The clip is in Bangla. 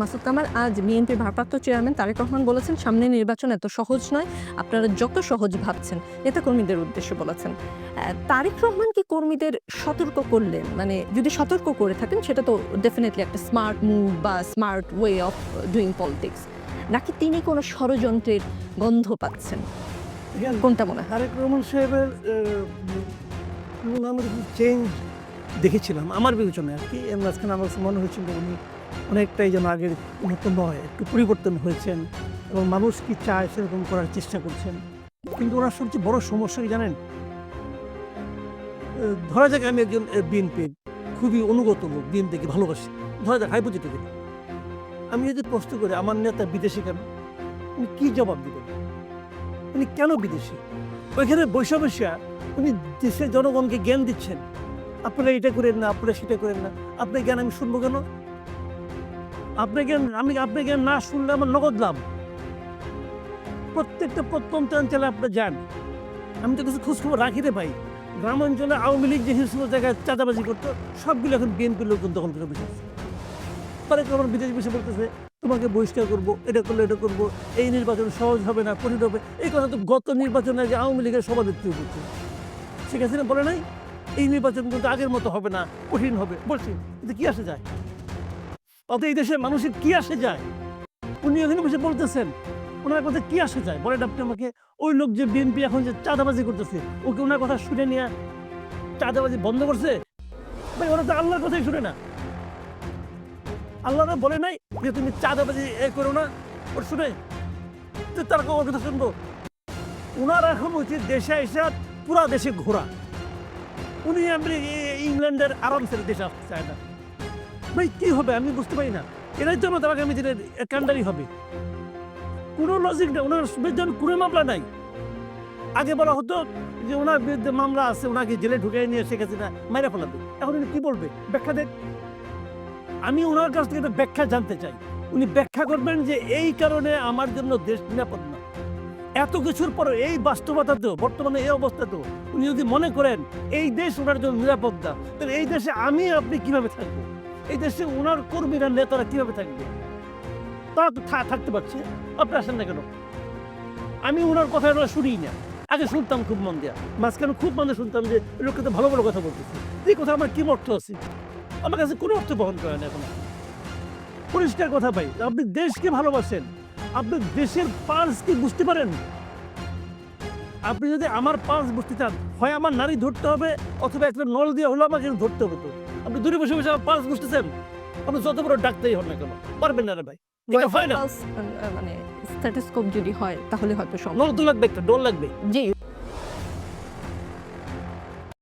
মাসুদ কামাল আজ বিএনপির ভারপ্রাপ্ত চেয়ারম্যান তারেক রহমান বলেছেন সামনে নির্বাচন এত সহজ নয় আপনারা যত সহজ ভাবছেন এটা কর্মীদের উদ্দেশ্যে বলেছেন। তারেক রহমান কি কর্মীদের সতর্ক করলেন? মানে যদি সতর্ক করে থাকেন সেটা তো ডেফিনেটলি একটা স্মার্ট মুভ বা smart way of doing politics নাকি তিনি কোনো ষড়যন্ত্রের গন্ধ পাচ্ছেন? কোনটা মনে হয়? তারেক রহমান সাহেবের চেঞ্জ দেখেছিলাম আমার বিবেচনায় আর কি এর মাঝখানে আমার মনে হয়েছিল উনি অনেকটাই যেন আগের মতো নয় একটু পরিবর্তন হয়েছেন এবং মানুষ কি চায় সেরকম করার চেষ্টা করছেন। কিন্তু ওনার সবচেয়ে বড় সমস্যা জানেন? ধরা যাক আমি একজন বিএনপি খুবই অনুগত লোক বিএনপিকে ভালোবাসি। ধরা যাক হাইপোথেটিক্যালি আমি যদি প্রশ্ন করি, আমার নেতা বিদেশে কেন? উনি কি জবাব দেবেন? উনি কেন বিদেশি? ওইখানে বৈশা বৈশা উনি দেশের জনগণকে জ্ঞান দিচ্ছেন। আপনারা এটা করেন না, আপনারা সেটা করেন না। আপনার জ্ঞান আমি শুনব কেন? জ্ঞান আমি জ্ঞান না শুনলে আমার নগদ লাভ। প্রত্যেকটা প্রত্যন্ত অঞ্চলে আপনি যান। আমি তো কিছু খোঁজখবর রাখি রে ভাই গ্রাম অঞ্চলে আওয়ামী লীগ যে সমস্ত জায়গায় চাঁদাবাজি করতো, সবগুলো এখন বিএনপির লোকজন দখল করে বসে পরে আমার বিদেশ বসে বলতেছে, তোমাকে বহিষ্কার করব, এটা করলে এটা করব, এই নির্বাচন সহজ হবে না, কঠিন হবে? এই কথা তো গত নির্বাচনে আগে আওয়ামী লীগের সভানেত্রী বলছে। শেখ হাসিনা বলে নাই, এই নির্বাচন কিন্তু আগের মতো হবে না, কঠিন হবে। বলছি কিন্তু কি আসে যায়? অত এই দেশের মানুষের কি আসে যায়? উনি ওখানে বসে বলতেছেন, ওনার কথা কি আসে যায়? বলেন আপনি আমাকে, ওই লোক যে বিএনপি এখন যে চাঁদাবাজি করতেছে, ওকে ওনার কথা শুনে নিয়ে চাঁদাবাজি বন্ধ করছে? ভাই, ওরা তো আল্লাহর কথাই শুনে না। আল্লাহ বলে নাই যে, তুমি চাঁদাবাজি এ করো না, ওর শুনে। তো তার কোনো কথা শুনব? ওনার এখন উচিত দেশে এসে পুরা দেশে ঘোরা। উনি আমি ইংল্যান্ডের আরাম ছেড়ে দেশে আসতে চায় না। ভাই, কি হবে? আমি বুঝতে পারি না। এরাই তো আমাদের আগামী দিনের কান্ডারি হবে। কোনো লজিক নেই। ওনার বিরুদ্ধে কোনো মামলা নাই। আগে বলা হতো যে ওনার বিরুদ্ধে মামলা আছে, ওনাকে জেলে ঢুকে নিয়ে শেখ হাসিনা মাইরা ফেলাবে। এখন উনি কি বলবে? ব্যাখ্যা দেন। আমি ওনার কাছ থেকে একটা ব্যাখ্যা জানতে চাই। উনি ব্যাখ্যা করবেন যে এই কারণে আমার জন্য দেশ নিরাপদ না। এত কিছুর পর এই বাস্তবতাতেও, বর্তমানে এই অবস্থাতেও, উনি যদি মনে করেন এই দেশ ওনার জন্য নিরাপদ না, তাহলে এই দেশে আমি, আপনি কীভাবে থাকব? এই দেশে ওনার কর্মীরা, নেতারা কীভাবে থাকবে? তারা তো থাকতে পারছে। আপনি আসেন না কেন? আমি ওনার কথা শুনি না। আগে শুনতাম খুব মন দেয়া। মাঝখানে খুব মনে শুনতাম যে লোককে তো ভালো ভালো কথা বলতেছে। এই কথা আমার কি অর্থ আছে? আমার কাছে কোনো অর্থ বহন করে না এখন। পরিষ্কার কথা ভাই, আপনি দেশকে ভালোবাসেন। আপনি দেশের পার্স কি বুঝতে পারেন। আপনি যদি আমার পার্স বুঝতে চান, হয় আমার নারী ধরতে হবে, অথবা একটা নল দিয়ে হলো আমাকে ধরতে হবে তো। আপনি দূরে বসে বসে আমার পালস বুঝতেছেন আপনি যত বড় ডাক্তারই হন না কেন? পারবেন না রে ভাই। এটা হয় না মানে স্ট্যাটাসকোপ যদি হয় তাহলে হয়তো সম্ভব। লাগবে একটা ডোল লাগবে। জি